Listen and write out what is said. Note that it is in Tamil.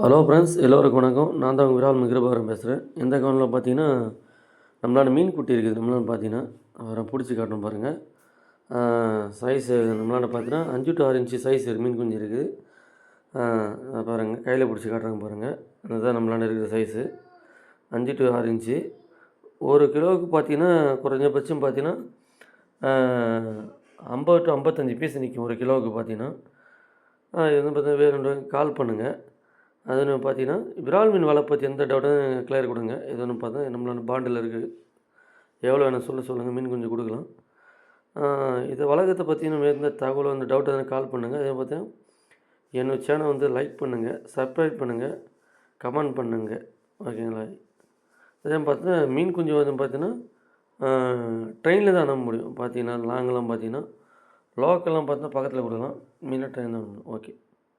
ஹலோ ஃப்ரெண்ட்ஸ் எல்லோருக்கும் வணக்கம். நான் தான் உங்கள் விரால் மிகிரபாரம் பேசுகிறேன் எந்த கவனில் பார்த்தீங்கன்னா நம்மளால மீன் குட்டி இருக்குது. நம்மளால பார்த்தீங்கன்னா அவரை பிடிச்சி காட்டணும் பாருங்கள் சைஸு நம்மளால பார்த்தீங்கன்னா அஞ்சு டு ஆறு இன்ச்சு சைஸ் மீன் குஞ்சு இருக்குது. பாருங்கள் கையில் பிடிச்சி காட்டுறாங்க பாருங்கள் அதுதான் நம்மளால இருக்கிற சைஸு அஞ்சு டு ஆறு இன்ச்சு ஒரு கிலோவுக்கு பார்த்தீங்கன்னா குறைஞ்சபட்சம் பார்த்தீங்கன்னா ஐம்பது டு ஐம்பத்தஞ்சு பீஸ் நிற்கும் ஒரு கிலோவுக்கு பார்த்தீங்கன்னா இது வந்து பார்த்தீங்கன்னா வேறு கால் பண்ணுங்கள் அது ஒன்று பார்த்தீங்கன்னா விரால் மீன் வலை பற்றி எந்த டவுட்டும் கிளியர் கொடுங்க. இது ஒன்று பார்த்தா நம்மளோட பாண்டில் இருக்குது எவ்வளோ வேணும் சொல்ல சொல்லுங்கள் மீன் கொஞ்சம் கொடுக்கலாம். இது வழக்கத்தை பற்றி நம்ம எந்த தகவல் அந்த டவுட் எதனா கால் பண்ணுங்கள் அதே பார்த்தா என்னோடய சேனல் வந்து லைக் பண்ணுங்கள் சப்ஸ்கிரைப் பண்ணுங்கள் கமெண்ட் பண்ணுங்கள் ஓகேங்களா அதே பார்த்தா மீன் குஞ்சு வந்து பார்த்தீங்கன்னா ட்ரெயினில் தான் அனுப்ப முடியும். பார்த்தீங்கன்னா லாங்கெல்லாம் பார்த்தீங்கன்னா லோக்கல்லாம் பார்த்தா பக்கத்தில் கொடுக்கலாம். மீனாக ட்ரெயின் தான் ஓகே